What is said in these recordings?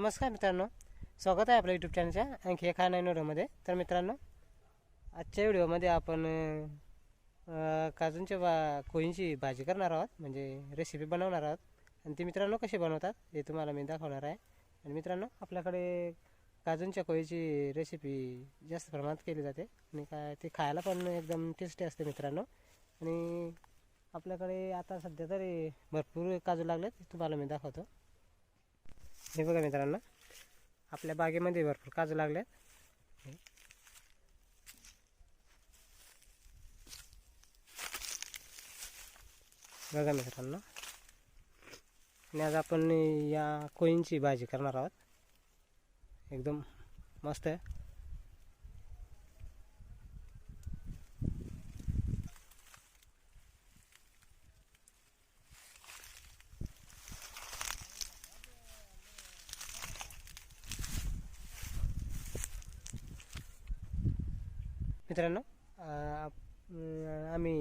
नमस्कार मित्रांनो. स्वागत आहे आपल्या यूट्यूब चॅनलच्या आणखी एका नवीन व्हिडिओमध्ये तर मित्रांनो आजच्या व्हिडिओमध्ये आपण काजूंच्या बा कोळींची भाजी करणार आहोत. म्हणजे रेसिपी बनवणार आहोत. आणि ती मित्रांनो कशी बनवतात हे तुम्हाला मी दाखवणार आहे. आणि मित्रांनो आपल्याकडे काजूंच्या कोळीची रेसिपी जास्त प्रमाणात केली जाते. आणि काय ती खायला पण एकदम टेस्टी असते मित्रांनो. आणि आपल्याकडे आता सध्या तरी भरपूर काजू लागलेत. तुम्हाला मी दाखवतो. हे बघा मित्रांनो. आपल्या बागेमध्ये भरपूर काजू लागले बघा मित्रांनो. आणि आज आपण या कोळींची भाजी करणार आहोत. एकदम मस्त आहे. मित्रांनो आप- आम्ही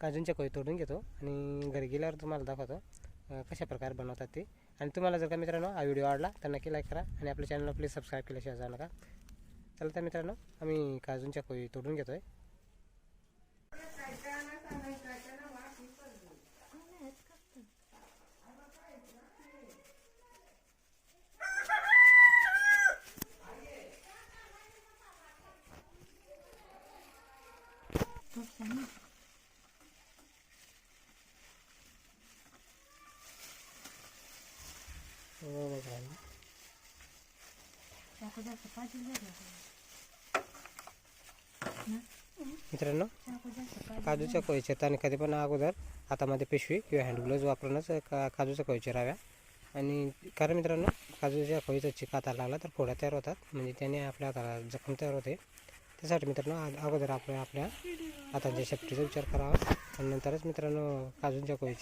काजूंच्या कोळी तोडून घेतो आणि घरी गेल्यावर तुम्हाला दाखवतो कशा प्रकारे बनवतात ते. आणि तुम्हाला जर का मित्रांनो हा व्हिडिओ आवडला तर नक्की लाईक करा आणि आपल्या चॅनलला प्लीज सबस्क्राईब केल्याशिवाय जाऊ नका. चला तर मित्रांनो आम्ही काजूंच्या कोळी तोडून घेतो आहे हो मित्रांनो मित्रांनो काजूच्या कोळीचे आणि कधी पण अगोदर हातामध्ये पिशवी किंवा हँडग्लोज वापरूनच का काजूच्या कोळी चिराव्या आणि कारण मित्रांनो काजूच्या कोळीचा चिक हाताला लागला तर फोड्या तयार होतात. म्हणजे त्याने आपल्या हाताला जखम तयार होते. त्यासाठी मित्रांनो अगोदर आपल्या आपल्या हातांच्या शेपटीचा विचार करावा. आणि नंतरच मित्रांनो काजूंच्या कोळी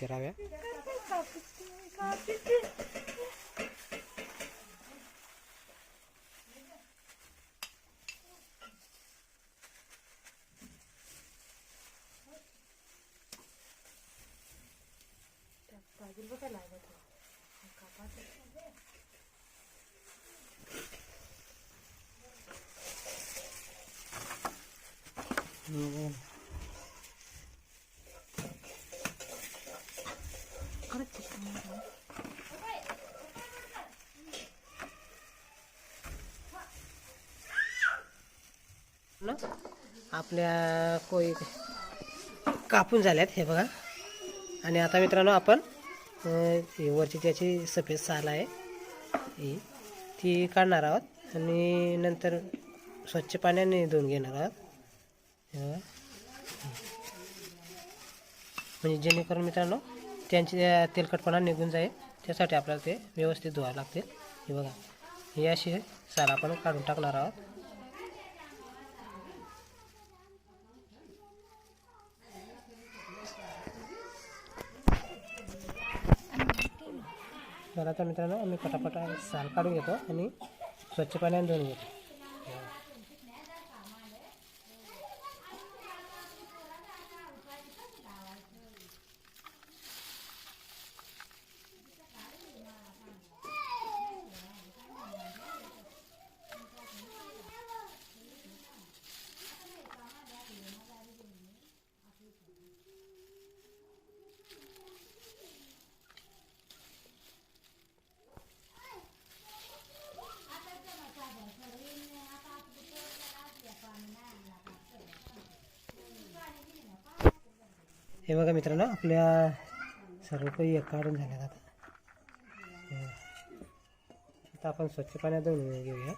चिराव्या ना? आपल्या कोळी कापून झाल्यात हे बघा. आणि आता मित्रांनो आपण वरची त्याची सफेद साल आहे ही ती काढणार आहोत. आणि नंतर स्वच्छ पाण्याने धुवून घेणार आहोत. म्हणजे जेणेकरून मित्रांनो त्यांची तेलकटपणा निघून जाईल. त्यासाठी आपल्याला ते व्यवस्थित धुवायला लागतील हे बघा. ही अशी साल आपण काढून टाकणार आहोत. चला तर मित्रांनो आम्ही पटापट साल काढून घेतो आणि स्वच्छ पाण्याने धुवून घेतो. हे बघा मित्रांनो आपल्या सर्व काही काढून झाल्यात आता. आता आपण स्वच्छ पाण्यात धुवून घेऊया.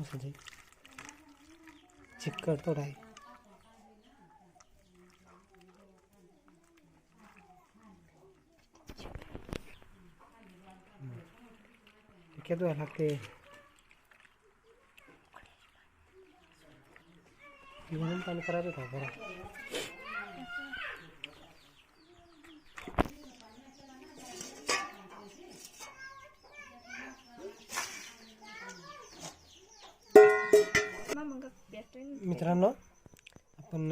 असं चिकट थोडा आहे. किती धुवायला लागते म्हणून पाणी करायचं होतं बरं मित्रांनो आपण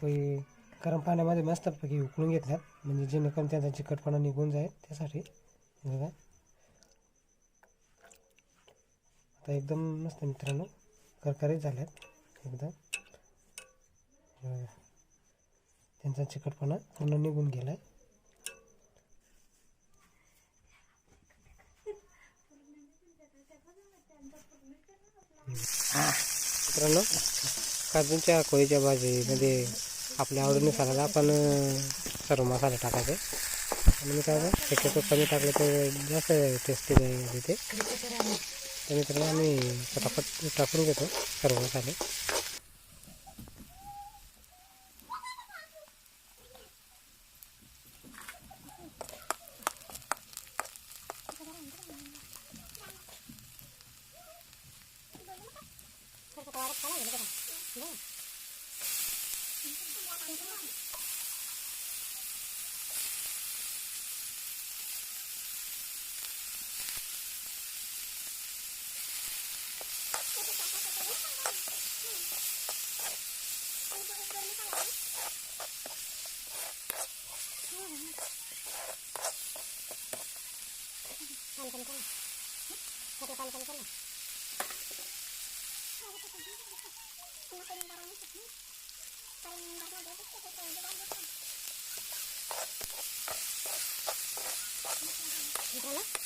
कोई गरम पाण्यामध्ये मस्तपैकी उकळून घेतल्यात. म्हणजे जेणेकरून त्याचा चिकटपणा निघून जाईल त्यासाठी. हे बघा. आता एकदम मस्त मित्रांनो. करकरीत झाल्यात एकदम त्यांचा चिकटपणा पूर्ण निघून गेला आहे मित्रांनो काजूच्या कोळीच्या भाजीमध्ये आपल्या आवडीनुसार आपण सर्व मसाला टाकायचे. आणि मी काय शक्यतो कमी टाकलं तर जास्त टेस्टी तिथे तर मित्रांनो आम्ही पटापट टाकून घेतो सर्व मसाले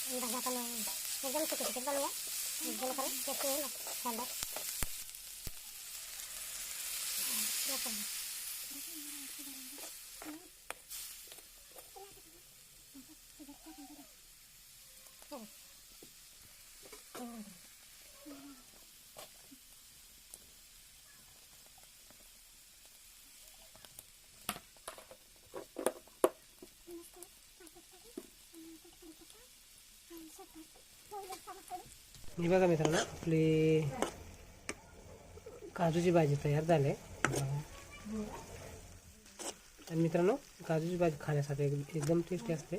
Jangan lupa like, share, dan subscribe ya. Jangan lupa like, share, dan subscribe. एकदम सुकी बनवूया एकदम खरं टेस्टी होईल शानदार ही बघा मित्रांनो आपली काजूची भाजी तयार झाली. आहे आणि मित्रांनो काजूची भाजी खाण्यासाठी एकदम टेस्टी असते.